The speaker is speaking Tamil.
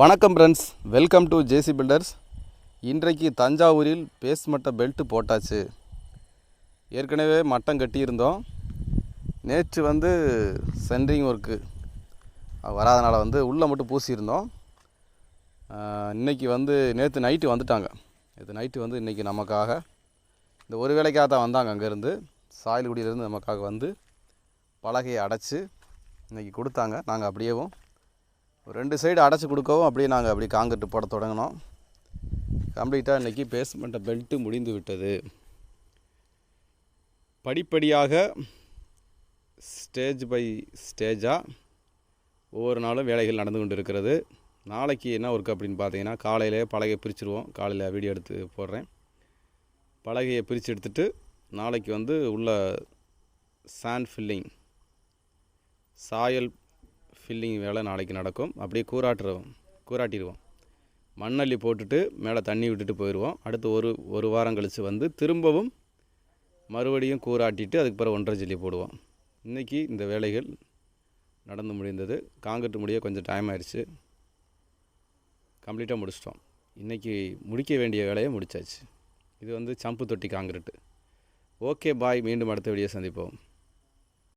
வணக்கம் friends welcome to JC builders இன்றைக்கு தஞ்சாவூரில் பேஸ்மட்ட பெல்ட்டு போட்டாச்சு. ஏற்கனவே மட்டம் கட்டியிருந்தோம். நேற்று வந்து சென்ட்ரிங் ஒர்க்கு வராதனால வந்து உள்ளே மட்டும் பூசியிருந்தோம். இன்றைக்கி இன்னைக்கு வந்து நேற்று நைட்டு வந்துட்டாங்க. நேற்று நைட்டு வந்து இன்றைக்கி நமக்காக. இந்த ஒரு வேலைக்காக தான் வந்தாங்க அங்கேருந்து. சாயல்குடியிலேருந்து நமக்காக வந்து பலகையை அடைச்சி இன்றைக்கி கொடுத்தாங்க. நாங்கள் அப்படியேவும் ரெண்டு சைடு அடைச்சி கொடுக்கவும் அப்படியே நாங்கள் அப்படியே காங்கிரட்டு போட தொடங்கினோம். கம்ப்ளீட்டாக இன்றைக்கி பேஸ்மெண்ட்டை பெல்ட்டு முடிந்து விட்டது. படிப்படியாக ஸ்டேஜ் பை ஸ்டேஜாக ஒவ்வொரு நாளும் வேலைகள் நடந்து கொண்டு இருக்கிறது நாளைக்கு என்ன ஒர்க் அப்படின்னு பார்த்தீங்கன்னா காலையிலே பலகையை பிரிச்சுருவோம். காலையில் வீடியோ எடுத்து போடுறேன். பலகையை பிரித்து எடுத்துட்டு நாளைக்கு வந்து உள்ள சாண்ட் ஃபில்லிங் சாயல் ஃபில்லிங் வேலை நாளைக்கு நடக்கும். அப்படியே கூராட்டுருவோம் கூராட்டிடுவோம் மண்ணள்ளி போட்டுட்டு மேலே தண்ணி விட்டுட்டு போயிடுவோம். அடுத்து ஒரு ஒரு வாரம் கழித்து வந்து திரும்பவும் மறுபடியும் கூராட்டிட்டு அதுக்கு பிறகு ஒன்றரை ஜல்லி போடுவோம். இன்றைக்கி இந்த வேலைகள் நடந்து முடிந்தது. காங்கிரீட் முடிய கொஞ்சம் டைம் ஆயிடுச்சு. கம்ப்ளீட்டாக முடிச்சிட்டோம். இன்றைக்கி முடிக்க வேண்டிய வேலையை முடிச்சாச்சு. இது வந்து சம்பு தொட்டி காங்கிரட்டு. ஓகே பாய் மீண்டும் அடுத்த வீடியோ சந்திப்போம்.